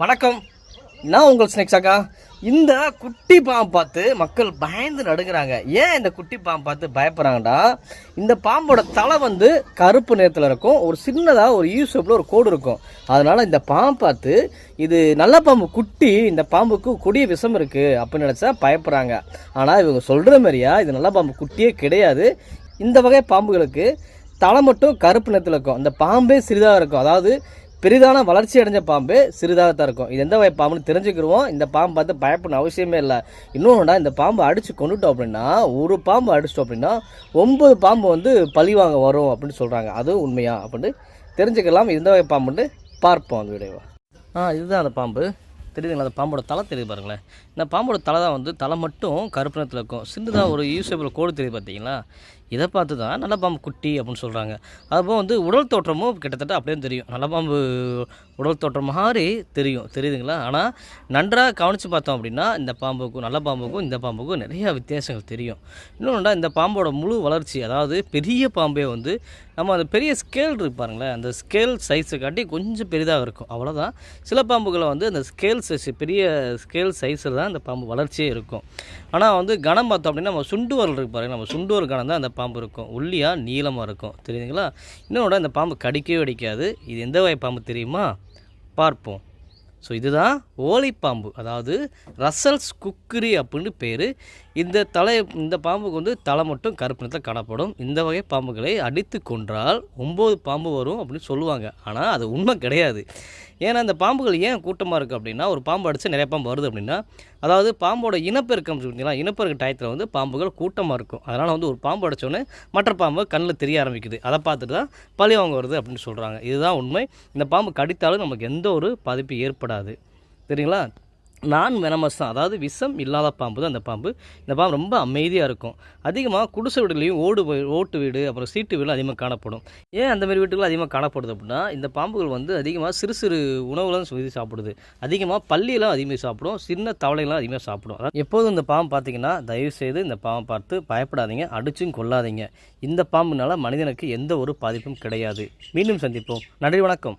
வணக்கம். நான் உங்கள் ஸ்னேக்ஸாக்கா இந்த குட்டி பாம்பு பார்த்து மக்கள் பயந்து நடுங்கிறாங்க. ஏன் இந்த குட்டி பாம்பு பார்த்து பயப்படுறாங்கடா? இந்த பாம்போட தலை வந்து கருப்பு நிறத்தில் இருக்கும். ஒரு சின்னதாக ஒரு யூசப்பில் ஒரு கோடு இருக்கும். அதனால் இந்த பாம்பு பார்த்து இது நல்ல பாம்பு குட்டி இந்த பாம்புக்கு கொடிய விஷம் இருக்குது அப்படின்னு நினச்சா பயப்படுறாங்க. ஆனால் இவங்க சொல்கிற மாதிரியா இது நல்ல பாம்பு குட்டியே கிடையாது. இந்த வகை பாம்புகளுக்கு தலை மட்டும் கருப்பு நிறத்தில் இருக்கும். அந்த பாம்பே சிறிதாக இருக்கும். அதாவது பெரிதான வளர்ச்சி அடைஞ்ச பாம்பு சிறிதாக தான் இருக்கும். இது எந்த வகை பாம்புன்னு தெரிஞ்சுக்கிருவோம். இந்த பாம்பு பார்த்து பயப்படணும் அவசியமே இல்லை. இன்னொன்றுடா இந்த பாம்பு அடித்து கொண்டுட்டோம் அப்படின்னா ஒரு பாம்பு அடிச்சிட்டோம் அப்படின்னா ஒன்பது பாம்பு வந்து பழிவாங்க வரும் அப்படின்னு சொல்கிறாங்க அதுவும் உண்மையா அப்படின்னு தெரிஞ்சுக்கலாம். எந்த வகை பாம்புன்னு பார்ப்போம் அந்த வீடியோவை. ஆ இதுதான் அந்த பாம்பு. தெரியுதுங்களா? அந்த பாம்போட தலை தெரியுது பாருங்களேன். இந்த பாம்போட தலை தான் வந்து தலை மட்டும் கருப்பு நிறத்தில் இருக்கும். சின்னதாக ஒரு யூசபிள் கோடு தெரியுது பார்த்தீங்களா? இதை பார்த்து தான் நல்ல பாம்பு குட்டி அப்படின்னு சொல்கிறாங்க அதுபோல் வந்து உடல் தோற்றமும் கிட்டத்தட்ட அப்படியே தெரியும். நல்ல பாம்பு உடல் தோற்றம் மாதிரி தெரியும். தெரியுதுங்களா? ஆனால் நன்றாக கவனித்து பார்த்தோம் அப்படின்னா இந்த பாம்புக்கும் நல்ல பாம்புக்கும் இந்த பாம்புக்கும் நிறையா வித்தியாசங்கள் தெரியும். இன்னொன்றுடா இந்த பாம்போட முழு வளர்ச்சி அதாவது பெரிய பாம்பே வந்து நம்ம அந்த பெரிய ஸ்கேல் இருக்கு பாருங்களேன். அந்த ஸ்கேல் சைஸை காட்டி கொஞ்சம் பெரிதாக இருக்கும். அவ்வளோதான் சில பாம்புகளை வந்து அந்த ஸ்கேல் சைஸ் பெரிய ஸ்கேல் சைஸில் தான் அந்த பாம்பு வளர்ச்சியே இருக்கும். ஆனால் வந்து கணம் பார்த்தோம் அப்படின்னா நம்ம சுண்டுவரல் இருப்பாருங்க இருக்கு நம்ம சுண்டுவர் கணம் தான் அந்த பாம்பு இருக்கும். உள்ளியாக நீளமாக இருக்கும். தெரியுதுங்களா? இன்னொன்று இந்த பாம்பு கடிக்கவே அடிக்காது இது எந்த வகை பாம்பு தெரியுமா? பார்ப்போம். ஸோ இதுதான் ஓலைப்பாம்பு. அதாவது ரசல்ஸ் குக்குரி அப்படின்னு பேர். இந்த தலை இந்த பாம்புக்கு வந்து தலை மட்டும் கருப்பு நிறத்தில் காணப்படும். இந்த வகை பாம்புகளை அடித்து கொன்றால் ஒம்பது பாம்பு வரும் அப்படின்னு சொல்லுவாங்க. ஆனால் அது உண்மை கிடையாது. ஏன்னா இந்த பாம்புகள் ஏன் கூட்டமாக இருக்குது அப்படின்னா ஒரு பாம்பு அடித்து நிறைய பாம்பு வருது அப்படின்னா அதாவது பாம்போட இனப்பெருக்கம் பார்த்தீங்களா? இனப்பெருக்க டயத்தில் வந்து பாம்புகள் கூட்டமாக இருக்கும். அதனால் வந்து ஒரு பாம்பு அடித்தோன்னே மற்ற பாம்பு கண்ணில் தெரிய ஆரம்பிக்குது. அதை பார்த்துட்டு தான் பழி வாங்க வருது அப்படின்னு சொல்கிறாங்க இதுதான் உண்மை. இந்த பாம்பு கடித்தாலும் நமக்கு எந்த ஒரு பாதிப்பு சாப்பிடாது சரிங்களா நான் வெனமஸ் தான் அதாவது விஷம் இல்லாத பாம்பு தான் அந்த பாம்பு. இந்த பாம்பு ரொம்ப அமைதியாக இருக்கும். அதிகமாக குடிசை வீடுலையும் ஓடு ஓட்டு வீடு அப்புறம் சீட்டு வீடு அதிகமாக காணப்படும். ஏன் அந்த மாதிரி வீட்டுகள் அதிகமாக காணப்படுது அப்படின்னா இந்த பாம்புகள் வந்து அதிகமாக சிறு சிறு உணவுலாம் சுற்றி சாப்பிடுது. அதிகமாக பள்ளியெல்லாம் அதிகமாக சாப்பிடும். சின்ன தவளைகள்லாம் அதிகமாக சாப்பிடும். அதாவது எப்போதும் இந்த பாம்பு பார்த்தீங்கன்னா தயவு செய்து இந்த பாம்பை பார்த்து பயப்படாதீங்க. அடிச்சும் கொள்ளாதீங்க. இந்த பாம்புனால மனிதனுக்கு எந்த ஒரு பாதிப்பும் கிடையாது. மீண்டும் சந்திப்போம். நன்றி வணக்கம்.